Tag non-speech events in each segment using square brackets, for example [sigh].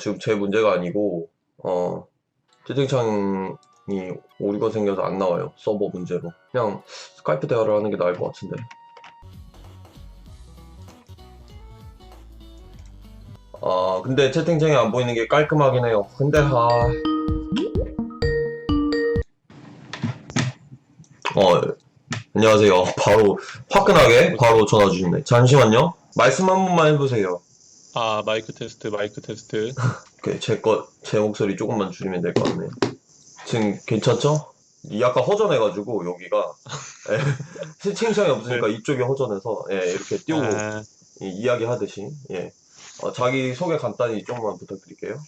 지금 제 문제가 아니고 어 채팅창이 오류가 생겨서 안 나와요 서버 문제로 그냥 스카이프 대화를 하는 게 나을 것 같은데 아 근데 채팅창이 안 보이는 게 깔끔하긴 해요 근데 아 어, 안녕하세요. 바로 화끈하게 바로 전화 주시네. 잠시만요. 말씀 한 번만 해보세요. 아, 마이크 테스트, 마이크 테스트. [laughs] 오케이, 제 것, 제 목소리 조금만 줄이면 될 것 같네 요. 지금 괜찮죠? 이 약간 허전해가지고 여기가 예, [laughs] 채팅창이 없으니까 이쪽이 허전해서 예, 이렇게 띄우고 아, 이- 이야기 하듯이 예. 어, 자기 소개 간단히 조금만 부탁드릴게요.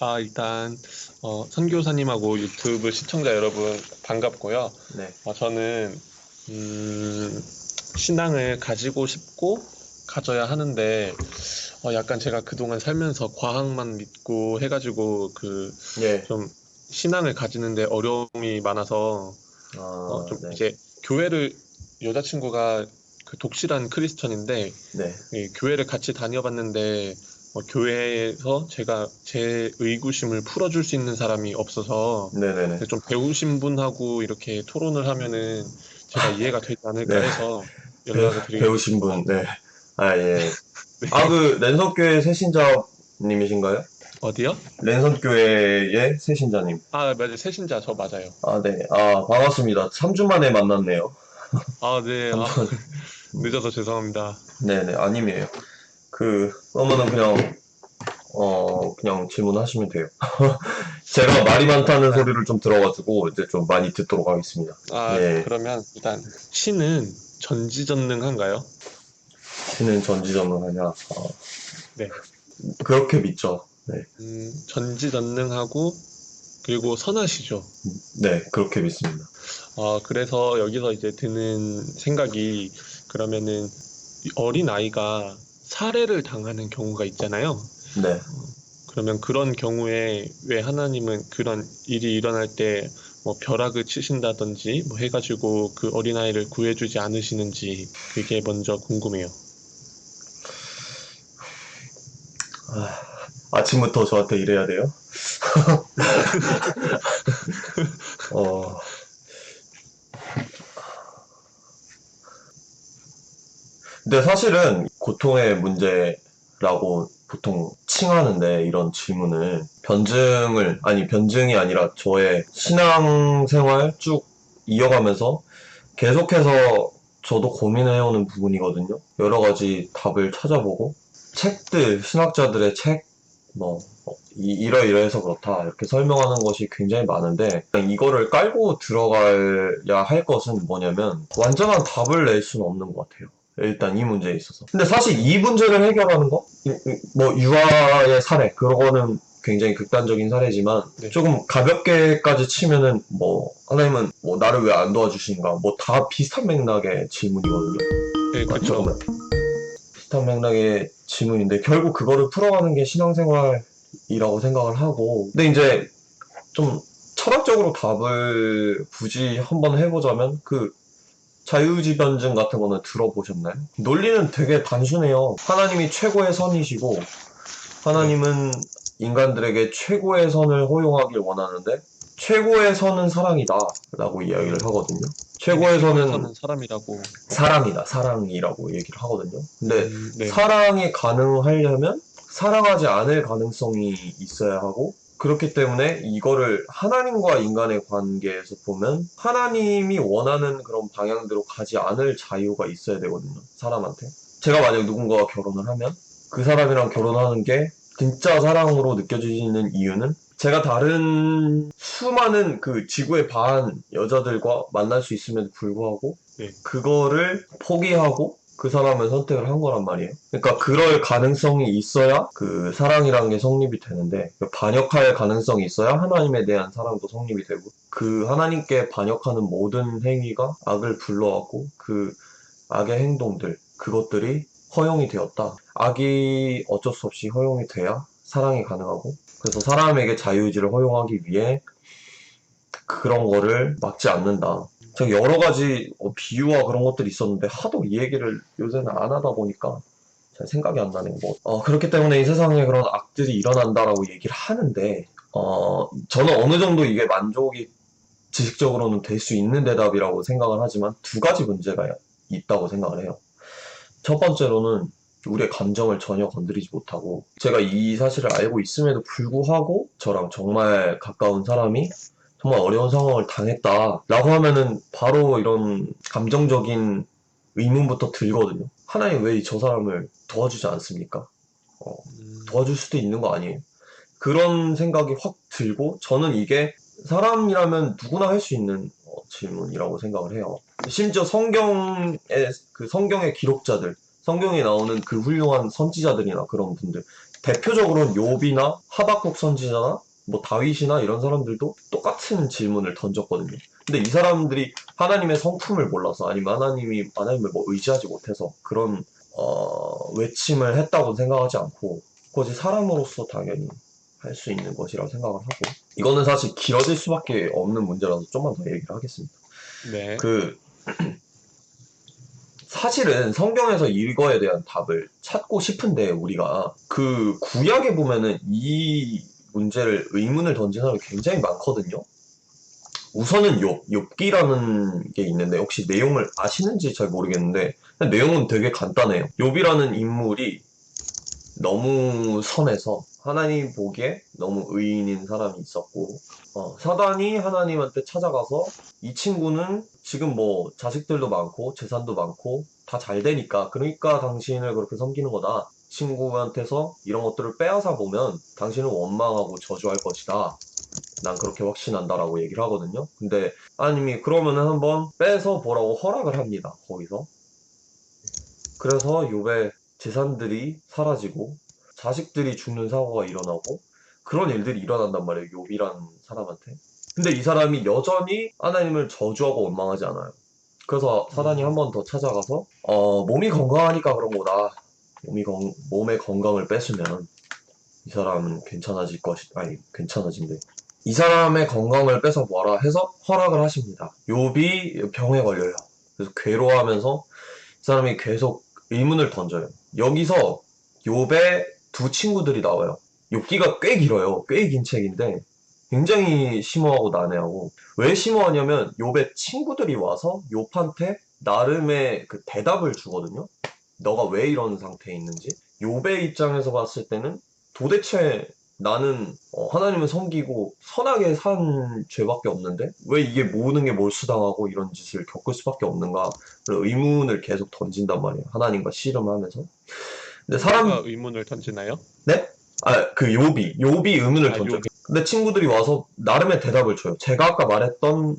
아, 일단, 어, 선교사님하고 유튜브 시청자 여러분 반갑고요. 네, 어, 저는, 음, 신앙을 가지고 싶고, 가져야 하는데, 어, 약간 제가 그동안 살면서 과학만 믿고 해가지고, 그, 예, 좀, 신앙을 가지는데 어려움이 많아서, 아, 어, 좀 네, 이제, 교회를, 여자친구가 그 독실한 크리스천인데, 네, 이 교회를 같이 다녀봤는데 어, 교회에서 제가 제 의구심을 풀어줄 수 있는 사람이 없어서 네, 네, 네. 좀 배우신 분하고 이렇게 토론을 하면은 제가 [laughs] 이해가 되지 않을까 네. 해서 연락을 드리고 배우신 분, 네. 아, 예. 아, 그, 랜선교회 새신자님이신가요? 어디요? 랜선교회의 새신자님. 아 맞아요 새신자 저 맞아요 아, 네. 아, 반갑습니다. 3주 만에 만났네요. 아 네 아, 늦어서 죄송합니다 네네, 아님이에요. 그, 그러면은 그냥, 어, 그냥 질문하시면 돼요. [laughs] 제가 말이 많다는 소리를 좀 들어가지고, 이제 좀 많이 듣도록 하겠습니다. 아 네. 그러면 일단 신은 전지전능한가요? 신은 전지전능하냐? 어, 네. 그렇게 믿죠. 네. 음, 전지전능하고 그리고 선하시죠 네, 그렇게 믿습니다. 어, 그래서 여기서 이제 드는 생각이 그러면은 이 어린 아이가 살해를 당하는 경우가 있잖아요. 네. 그러면 그런 경우에 왜 하나님은 그런 일이 일어날 때 뭐 벼락을 치신다든지 뭐 해가지고 그 어린 아이를 구해주지 않으시는지 그게 먼저 궁금해요. 아 침부터 저한테 이래야 돼요? [laughs] 어, 근데 사실은 고통의 문제라고 보통 칭하는데 이런 질문을 변증을, 아니 변증이 아니라 저의 신앙생활 쭉 이어가면서 계속해서 저도 고민해오는 부분이거든요. 여러 가지 답을 찾아보고 책들, 신학자들의 책, 뭐, 어, 이, 이러이러해서 그렇다. 이렇게 설명하는 것이 굉장히 많은데, 이거를 깔고 들어가야 할 것은 뭐냐면, 완전한 답을 낼 수는 없는 것 같아요. 일단 이 문제에 있어서. 근데 사실 이 문제를 해결하는 거? 뭐, 유아의 사례, 그거는 굉장히 극단적인 사례지만, 네. 조금 가볍게까지 치면은, 뭐, 하나님은 뭐, 나를 왜 안 도와주신가? 뭐, 다 비슷한 맥락의 질문이거든요. 네? 그렇죠. 비슷한 맥락의 질문인데 결국 그거를 풀어가는 게 신앙생활이라고 생각을 하고 근데 이제 좀 철학적으로 답을 굳이 한번 해보자면 그 자유의지 변증 같은 거는 들어보셨나요? 논리는 되게 단순해요. 하나님이 최고의 선이시고 하나님은 인간들에게 최고의 선을 허용하길 원하는데 최고의 선은 사랑이다 라고 이야기를 하거든요. 저는 사람이라고. 사랑이다, 사랑이라고 얘기를 하거든요. 근데 음, 네. 사랑이 가능하려면 사랑하지 않을 가능성이 있어야 하고 그렇기 때문에 이거를 하나님과 인간의 관계에서 보면 하나님이 원하는 그런 방향대로 가지 않을 자유가 있어야 되거든요. 사람한테. 제가 만약 누군가와 결혼을 하면 그 사람이랑 결혼하는 게 진짜 사랑으로 느껴지는 이유는 제가 다른 수많은 그 지구의 반 여자들과 만날 수 있음에도 불구하고 네. 그거를 포기하고 그 사람을 선택을 한 거란 말이에요. 그러니까 그럴 가능성이 있어야 그 사랑이라는 게 성립이 되는데 그 반역할 가능성이 있어야 하나님에 대한 사랑도 성립이 되고 그 하나님께 반역하는 모든 행위가 악을 불러왔고 그 악의 행동들 그것들이 허용이 되었다. 악이 어쩔 수 없이 허용이 돼야 사랑이 가능하고 그래서 사람에게 자유의지를 허용하기 위해 그런 거를 막지 않는다. 제가 여러 가지 어, 비유와 그런 것들이 있었는데 하도 이 얘기를 요새는 안 하다 보니까 잘 생각이 안 나네요. 뭐, 어, 그렇기 때문에 이 세상에 그런 악들이 일어난다라고 얘기를 하는데, 어, 저는 어느 정도 이게 만족이 지식적으로는 될 수 있는 대답이라고 생각을 하지만 두 가지 문제가 있다고 생각을 해요. 첫 번째로는 우리의 감정을 전혀 건드리지 못하고, 제가 이 사실을 알고 있음에도 불구하고 저랑 정말 가까운 사람이 정말 어려운 상황을 당했다라고 하면은 바로 이런 감정적인 의문부터 들거든요. 하나님 왜 저 사람을 도와주지 않습니까? 음, 도와줄 수도 있는 거 아니에요? 그런 생각이 확 들고 저는 이게 사람이라면 누구나 할 수 있는 어, 질문이라고 생각을 해요. 심지어 성경의 그 성경의 기록자들, 성경에 나오는 그 훌륭한 선지자들이나 그런 분들, 대표적으로는 욥이나 하박국 선지자나 뭐 다윗이나 이런 사람들도 똑같은 질문을 던졌거든요. 근데 이 사람들이 하나님의 성품을 몰라서 아니면 하나님이 하나님을 뭐 의지하지 못해서 그런 어, 외침을 했다고 생각하지 않고 그것이 사람으로서 당연히 할 수 있는 것이라고 생각을 하고 이거는 사실 길어질 수밖에 없는 문제라서 좀만 더 얘기를 하겠습니다. 네. 그 사실은 성경에서 이거에 대한 답을 찾고 싶은데 우리가 그 구약에 보면은 이 문제를 의문을 던진 사람이 굉장히 많거든요. 우선은 욥, 욥기라는 게 있는데 혹시 내용을 아시는지 잘 모르겠는데 내용은 되게 간단해요. 욥이라는 인물이 너무 선해서 하나님 보기에 너무 의인인 사람이 있었고 어, 사단이 하나님한테 찾아가서 이 친구는 지금 뭐 자식들도 많고 재산도 많고 다 잘 되니까 그러니까 당신을 그렇게 섬기는 거다. 친구한테서 이런 것들을 빼앗아 보면 당신은 원망하고 저주할 것이다. 난 그렇게 확신한다라고 얘기를 하거든요. 근데 하나님이 그러면은 한번 빼서 보라고 허락을 합니다. 거기서. 그래서 욥의 재산들이 사라지고 자식들이 죽는 사고가 일어나고 그런 일들이 일어난단 말이에요. 욥이라는 사람한테. 근데 이 사람이 여전히 하나님을 저주하고 원망하지 않아요. 그래서 사단이 한 번 더 찾아가서 어, 몸이 건강하니까 그런 거다. 몸이 건, 몸의 건강을 뺏으면 이 사람은 괜찮아질 것이 아니 괜찮아진대. 이 사람의 건강을 뺏어 보아라 해서 허락을 하십니다. 욥이 병에 걸려요. 그래서 괴로워하면서 이 사람이 계속 의문을 던져요. 여기서 욥의 두 친구들이 나와요. 욥기가 꽤 길어요. 꽤 긴 책인데 굉장히 심오하고 난해하고 왜 심오하냐면 욥의 친구들이 와서 욥한테 나름의 그 대답을 주거든요. 너가 왜 이런 상태에 있는지. 욥의 입장에서 봤을 때는 도대체 나는 어, 하나님을 섬기고 선하게 산 죄밖에 없는데 왜 이게 모든 게 몰수당하고 이런 짓을 겪을 수밖에 없는가 그런 의문을 계속 던진단 말이에요. 하나님과 씨름하면서. 근데 사람 의문을 던지나요? 네? 아, 그 요비, 요비 의문을 아, 던져. 요비. 근데 친구들이 와서 나름의 대답을 줘요. 제가 아까 말했던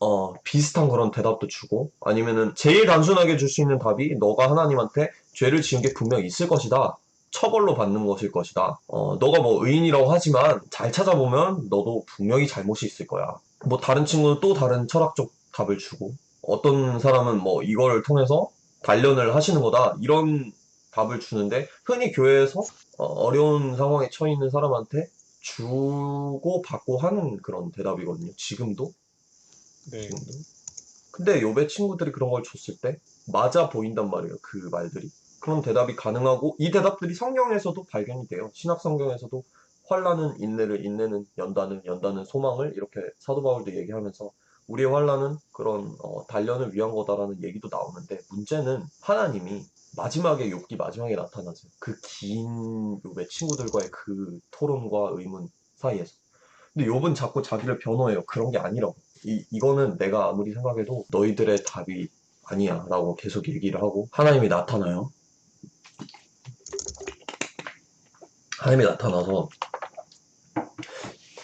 어, 비슷한 그런 대답도 주고 아니면은 제일 단순하게 줄 수 있는 답이 너가 하나님한테 죄를 지은 게 분명 있을 것이다. 처벌로 받는 것일 것이다. 어, 너가 뭐 의인이라고 하지만 잘 찾아보면 너도 분명히 잘못이 있을 거야. 뭐 다른 친구는 또 다른 철학적 답을 주고 어떤 사람은 뭐 이거를 통해서 단련을 하시는 거다. 이런 답을 주는데 흔히 교회에서 어, 어려운 상황에 처해 있는 사람한테 주고 받고 하는 그런 대답이거든요. 지금도. 네. 지금도. 근데 요배 친구들이 그런 걸 줬을 때 맞아 보인단 말이에요. 그 말들이. 그런 대답이 가능하고 이 대답들이 성경에서도 발견이 돼요. 신약 성경에서도 환란은 인내를 인내는 연단은 연단은 소망을 이렇게 사도 바울도 얘기하면서 우리의 환란은 그런 어, 단련을 위한 거다라는 얘기도 나오는데 문제는 하나님이 마지막에 욥기 마지막에 나타나죠. 그긴 욥의 친구들과의 그 토론과 의문 사이에서. 근데 욥은 자꾸 자기를 변호해요. 그런 게 아니라고. 이, 이거는 내가 아무리 생각해도 너희들의 답이 아니야. 라고 계속 얘기를 하고 하나님이 나타나요. 하나님이 나타나서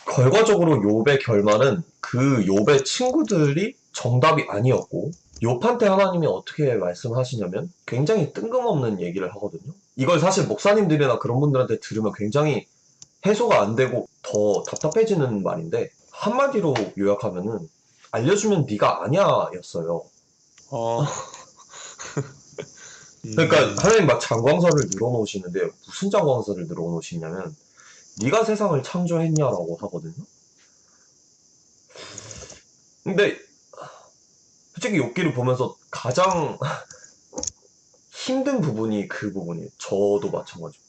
결과적으로 욥의 결말은 그 욥의 친구들이 정답이 아니었고 욥한테 하나님이 어떻게 말씀하시냐면 굉장히 뜬금없는 얘기를 하거든요. 이걸 사실 목사님들이나 그런 분들한테 들으면 굉장히 해소가 안 되고 더 답답해지는 말인데 한마디로 요약하면은 알려주면 네가 아니야였어요. 어. 음, 그러니까 하나님 막 장광설을 늘어놓으시는데 무슨 장광설을 늘어놓으시냐면 네가 세상을 창조했냐라고 하거든요. 근데 솔직히 욥기를 보면서 가장 [laughs] 힘든 부분이 그 부분이에요. 저도 마찬가지고.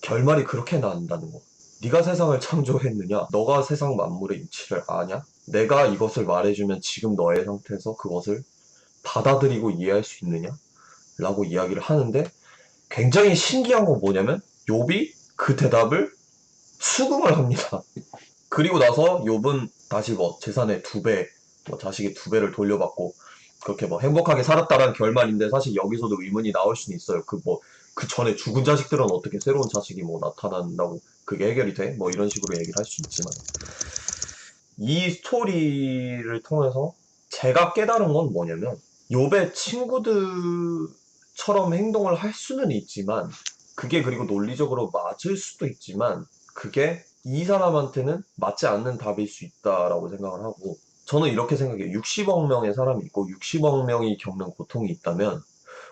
결말이 그렇게 난다는 거. 네가 세상을 창조했느냐? 너가 세상 만물의 이치를 아냐? 내가 이것을 말해주면 지금 너의 상태에서 그것을 받아들이고 이해할 수 있느냐? 라고 이야기를 하는데 굉장히 신기한 건 뭐냐면 욥이 그 대답을 수긍을 합니다. [laughs] 그리고 나서 욥은 다시 뭐 재산의 두 배, 뭐 자식의 두 배를 돌려받고 그렇게 뭐 행복하게 살았다라는 결말인데 사실 여기서도 의문이 나올 수는 있어요. 그 뭐 그 전에 죽은 자식들은 어떻게 새로운 자식이 뭐 나타난다고 그게 해결이 돼? 뭐 이런 식으로 얘기를 할 수 있지만 이 스토리를 통해서 제가 깨달은 건 뭐냐면 욥의 친구들 처럼 행동을 할 수는 있지만 그게 그리고 논리적으로 맞을 수도 있지만 그게 이 사람한테는 맞지 않는 답일 수 있다라고 생각을 하고 저는 이렇게 생각해요. 60억 명의 사람이 있고 60억 명이 겪는 고통이 있다면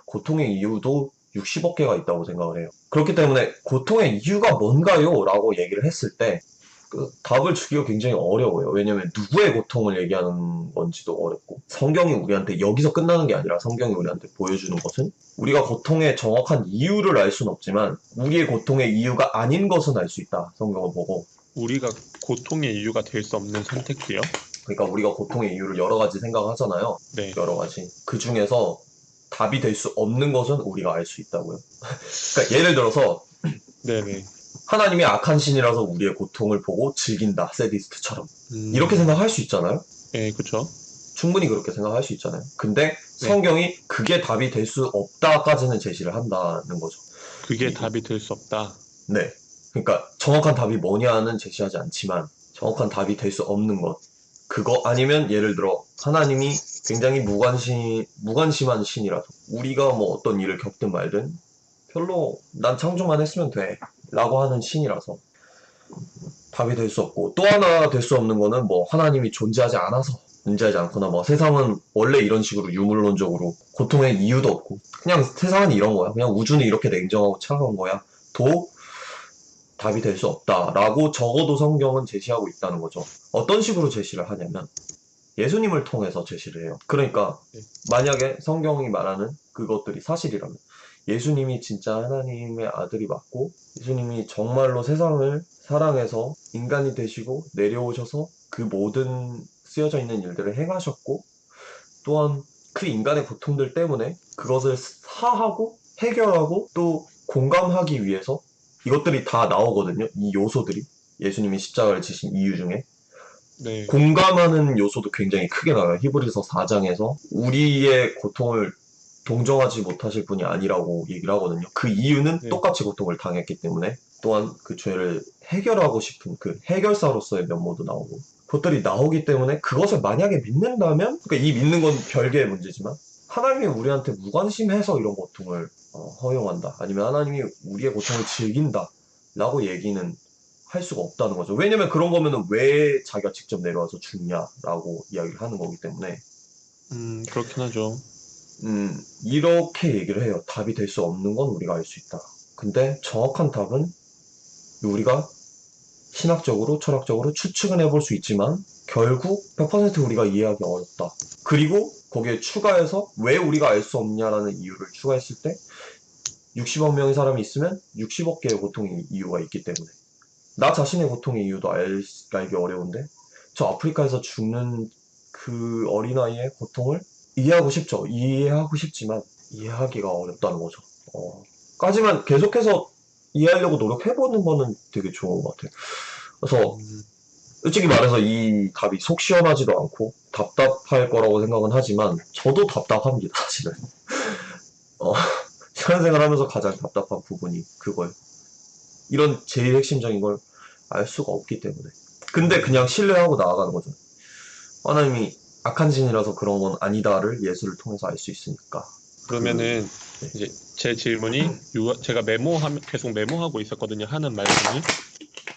고통의 이유도 60억 개가 있다고 생각을 해요. 그렇기 때문에 고통의 이유가 뭔가요? 라고 얘기를 했을 때 그 답을 주기가 굉장히 어려워요. 왜냐면 누구의 고통을 얘기하는 건지도 어렵고 성경이 우리한테 여기서 끝나는 게 아니라 성경이 우리한테 보여주는 것은 우리가 고통의 정확한 이유를 알 수는 없지만 우리의 고통의 이유가 아닌 것은 알 수 있다. 성경을 보고 우리가 고통의 이유가 될 수 없는 선택도요? 그러니까 우리가 고통의 이유를 여러 가지 생각하잖아요. 네. 여러 가지. 그 중에서 답이 될 수 없는 것은 우리가 알 수 있다고요. [laughs] 그러니까 예를 들어서 네네. 하나님이 악한 신이라서 우리의 고통을 보고 즐긴다. 세디스트처럼. 음, 이렇게 생각할 수 있잖아요. 네, 그쵸. 충분히 그렇게 생각할 수 있잖아요. 근데 네. 성경이 그게 답이 될 수 없다까지는 제시를 한다는 거죠. 그게 이- 답이 될 수 없다. 네. 그러니까 정확한 답이 뭐냐는 제시하지 않지만 정확한 답이 될 수 없는 것. 그거 아니면 예를 들어 하나님이 굉장히 무관심 무관심한 신이라서 우리가 뭐 어떤 일을 겪든 말든 별로 난 창조만 했으면 돼 라고 하는 신이라서 답이 될 수 없고 또 하나 될 수 없는 거는 뭐 하나님이 존재하지 않아서 존재하지 않거나 뭐 세상은 원래 이런 식으로 유물론적으로 고통의 이유도 없고 그냥 세상은 이런 거야 그냥 우주는 이렇게 냉정하고 차가운 거야 도 답이 될 수 없다라고 적어도 성경은 제시하고 있다는 거죠. 어떤 식으로 제시를 하냐면 예수님을 통해서 제시를 해요. 그러니까 네. 만약에 성경이 말하는 그것들이 사실이라면 예수님이 진짜 하나님의 아들이 맞고 예수님이 정말로 세상을 사랑해서 인간이 되시고 내려오셔서 그 모든 쓰여져 있는 일들을 행하셨고 또한 그 인간의 고통들 때문에 그것을 사하고 해결하고 또 공감하기 위해서 이것들이 다 나오거든요. 이 요소들이 예수님이 십자가를 지신 이유 중에 네. 공감하는 요소도 굉장히 크게 나와요. 히브리서 4장에서 우리의 고통을 동정하지 못하실 분이 아니라고 얘기를 하거든요. 그 이유는 네. 똑같이 고통을 당했기 때문에 또한 그 죄를 해결하고 싶은 그 해결사로서의 면모도 나오고 그것들이 나오기 때문에 그것을 만약에 믿는다면 그러니까 이 믿는 건 별개의 문제지만 하나님이 우리한테 무관심해서 이런 고통을 어, 허용한다 아니면 하나님이 우리의 고통을 즐긴다 라고 얘기는 할 수가 없다는 거죠. 왜냐면 그런 거면은 왜 자기가 직접 내려와서 죽냐라고 이야기를 하는 거기 때문에 음, 그렇긴 하죠. 음, 이렇게 얘기를 해요. 답이 될 수 없는 건 우리가 알 수 있다. 근데 정확한 답은 우리가 신학적으로, 철학적으로 추측은 해볼 수 있지만 결국 100% 우리가 이해하기 어렵다. 그리고 거기에 추가해서 왜 우리가 알 수 없냐라는 이유를 추가했을 때 60억 명의 사람이 있으면 60억 개의 고통의 이유가 있기 때문에 나 자신의 고통의 이유도 알, 알기 어려운데 저 아프리카에서 죽는 그 어린아이의 고통을 이해하고 싶죠. 이해하고 싶지만 이해하기가 어렵다는 거죠. 어, 까지만 계속해서 이해하려고 노력해보는 거는 되게 좋은 것 같아요. 그래서 음, 솔직히 말해서 이 답이 속 시원하지도 않고 답답할 거라고 생각은 하지만 저도 답답합니다, 사실은. 어, [laughs] 신앙생활 하면서 가장 답답한 부분이 그걸 이런 제일 핵심적인 걸 알 수가 없기 때문에 근데 그냥 신뢰하고 나아가는 거죠. 하나님이 악한 신이라서 그런 건 아니다를 예수를 통해서 알 수 있으니까. 그러면은 네. 이제 제 질문이 유아, 제가 메모하 계속 메모하고 있었거든요. 하는 말씀이.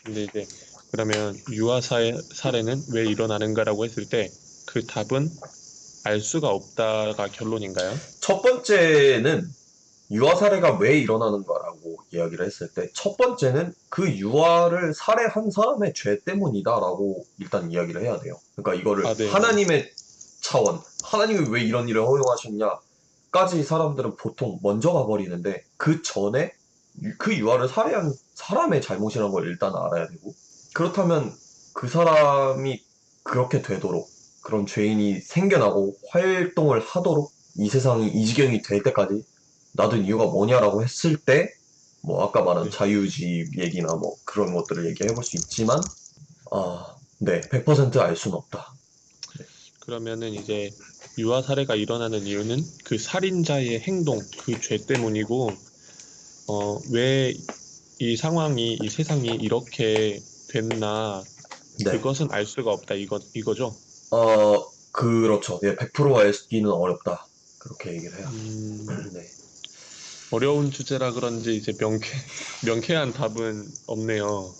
근데 이제 그러면 유아 사례, 사례는 왜 일어나는가라고 했을 때 그 답은 알 수가 없다가 결론인가요? 첫 번째는 유아 살해가 왜 일어나는가라고 이야기를 했을 때 첫 번째는 그 유아를 살해한 사람의 죄 때문이다라고 일단 이야기를 해야 돼요. 그러니까 이거를 아, 네. 하나님의 차원, 하나님이 왜 이런 일을 허용하셨냐? 유아까지 사람들은 보통 먼저 가버리는데 그 전에 유- 그 유아를 살해한 사람의 잘못이라는 걸 일단 알아야 되고 그렇다면 그 사람이 그렇게 되도록 그런 죄인이 생겨나고 활동을 하도록 이 세상이 이 지경이 될 때까지 놔둔 이유가 뭐냐라고 했을 때 뭐 아까 말한 네. 자유주의 얘기나 뭐 그런 것들을 얘기해 볼 수 있지만 아, 네, 100%알 수는 없다. 그러면은 이제 유아 살해가 일어나는 이유는 그 살인자의 행동, 그 죄 때문이고, 어, 왜 이 상황이, 이 세상이 이렇게 됐나, 네. 그것은 알 수가 없다, 이거, 이거죠? 어, 그렇죠. 예, 100% 알기는 어렵다. 그렇게 얘기를 해요. 음, 네. 어려운 주제라 그런지 이제 명쾌, [laughs] 명쾌한 답은 없네요.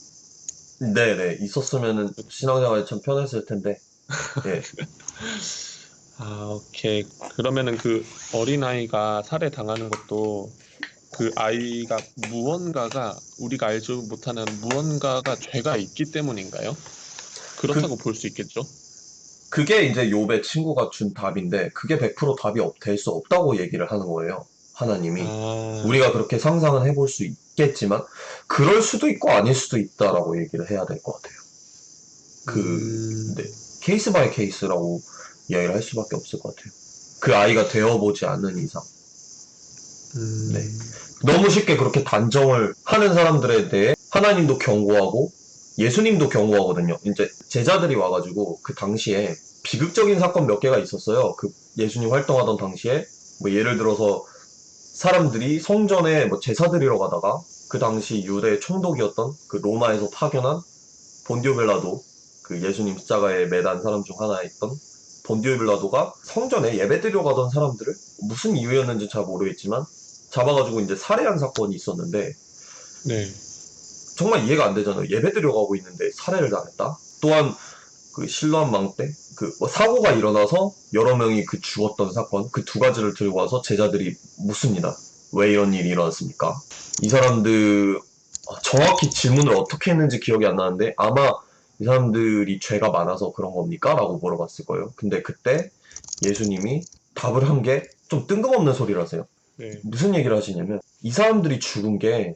네네. 있었으면은 신앙생활이 참 편했을 텐데. 예. [laughs] 아, 오케이. 그러면은 그 어린 아이가 살해 당하는 것도 그 아이가 무언가가 우리가 알지 못하는 무언가가 죄가 있기 때문인가요? 그렇다고 볼수 있겠죠? 그게 이제 욥의 친구가 준 답인데, 그게 100% 답이 될수 없다고 얘기를 하는 거예요. 하나님이. 아, 우리가 그렇게 상상은 해볼 수 있겠지만, 그럴 수도 있고 아닐 수도 있다라고 얘기를 해야 될 것 같아요. 그, 음, 네. 케이스 바이 케이스라고 이야기를 할 수밖에 없을 것 같아요. 그 아이가 되어보지 않는 이상. 음, 네. 너무 쉽게 그렇게 단정을 하는 사람들에 대해 하나님도 경고하고 예수님도 경고하거든요. 이제 제자들이 와가지고 그 당시에 비극적인 사건 몇 개가 있었어요. 그 예수님 활동하던 당시에 뭐 예를 들어서 사람들이 성전에 뭐 제사 드리러 가다가 그 당시 유대 총독이었던 그 로마에서 파견한 본디오 빌라도 그 예수님 십자가에 매단 사람 중 하나였던 본디오 빌라도가 성전에 예배 드리러 가던 사람들을 무슨 이유였는지 잘 모르겠지만 잡아가지고 이제 살해한 사건이 있었는데 네. 정말 이해가 안 되잖아요. 예배 드려가고 있는데 살해를 당했다. 또한 그 실로암 망때 그뭐 사고가 일어나서 여러 명이 그 죽었던 사건 그 두 가지를 들고 와서 제자들이 묻습니다. 왜 이런 일이 일어났습니까? 이 사람들 어, 정확히 질문을 어떻게 했는지 기억이 안 나는데 아마 이 사람들이 죄가 많아서 그런 겁니까? 라고 물어봤을 거예요. 근데 그때 예수님이 답을 한 게 좀 뜬금없는 소리를 하세요. 네. 무슨 얘기를 하시냐면 이 사람들이 죽은 게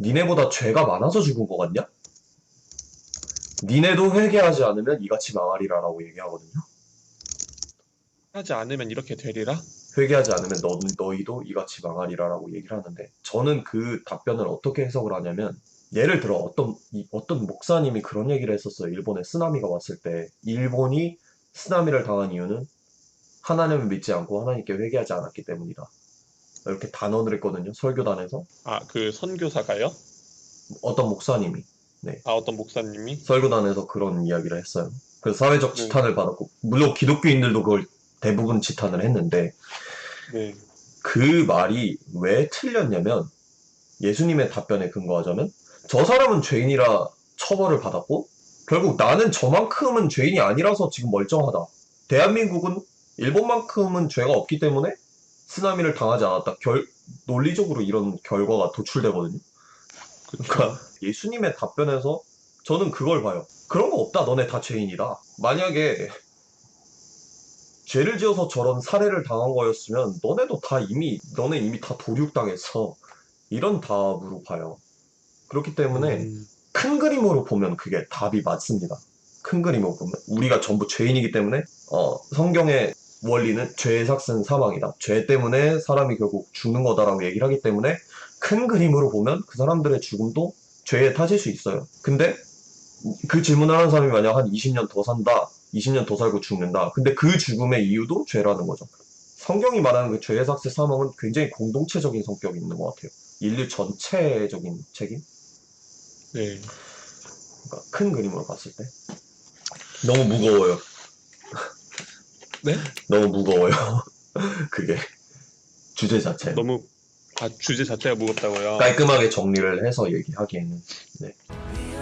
니네보다 죄가 많아서 죽은 것 같냐? 니네도 회개하지 않으면 이같이 망하리라라고 얘기하거든요. 하지 않으면 이렇게 되리라? 회개하지 않으면 너, 너희도 이같이 망하리라라고 얘기를 하는데 저는 그 답변을 어떻게 해석을 하냐면 예를 들어 어떤 이- 어떤 목사님이 그런 얘기를 했었어요. 일본에 쓰나미가 왔을 때 일본이 쓰나미를 당한 이유는 하나님을 믿지 않고 하나님께 회개하지 않았기 때문이다. 이렇게 단언을 했거든요. 설교단에서 아, 그 선교사가요? 어떤 목사님이 아, 어떤 목사님이? 설교단에서 그런 이야기를 했어요. 그래서 사회적 네. 지탄을 받았고, 물론 기독교인들도 그걸 대부분 지탄을 했는데, 네. 그 말이 왜 틀렸냐면, 예수님의 답변에 근거하자면, 저 사람은 죄인이라 처벌을 받았고, 결국 나는 저만큼은 죄인이 아니라서 지금 멀쩡하다. 대한민국은 일본만큼은 죄가 없기 때문에 쓰나미를 당하지 않았다. 결, 논리적으로 이런 결과가 도출되거든요. 그러니까 예수님의 답변에서 저는 그걸 봐요. 그런 거 없다. 너네 다 죄인이다. 만약에 죄를 지어서 저런 살해를 당한 거였으면 너네도 다 이미 너네 이미 다 도륙당했어. 이런 답으로 봐요. 그렇기 때문에 음, 큰 그림으로 보면 그게 답이 맞습니다. 큰 그림으로 보면 우리가 전부 죄인이기 때문에 어, 성경의 원리는 죄의 삭은 사망이다. 죄 때문에 사람이 결국 죽는 거다라고 얘기를 하기 때문에 큰 그림으로 보면 그 사람들의 죽음도 죄의 탓일 수 있어요. 근데 그 질문을 하는 사람이 만약 한 20년 더 산다, 20년 더 살고 죽는다. 근데 그 죽음의 이유도 죄라는 거죠. 성경이 말하는 그 죄의 삭스 사망은 굉장히 공동체적인 성격이 있는 것 같아요. 인류 전체적인 책임? 네. 그러니까 큰 그림으로 봤을 때 너무 무거워요. 네? 너무 무거워요. [laughs] 그게 주제 자체 너무, 아, 주제 자체가 무겁다고요? 깔끔하게 정리를 해서 얘기하기에는 We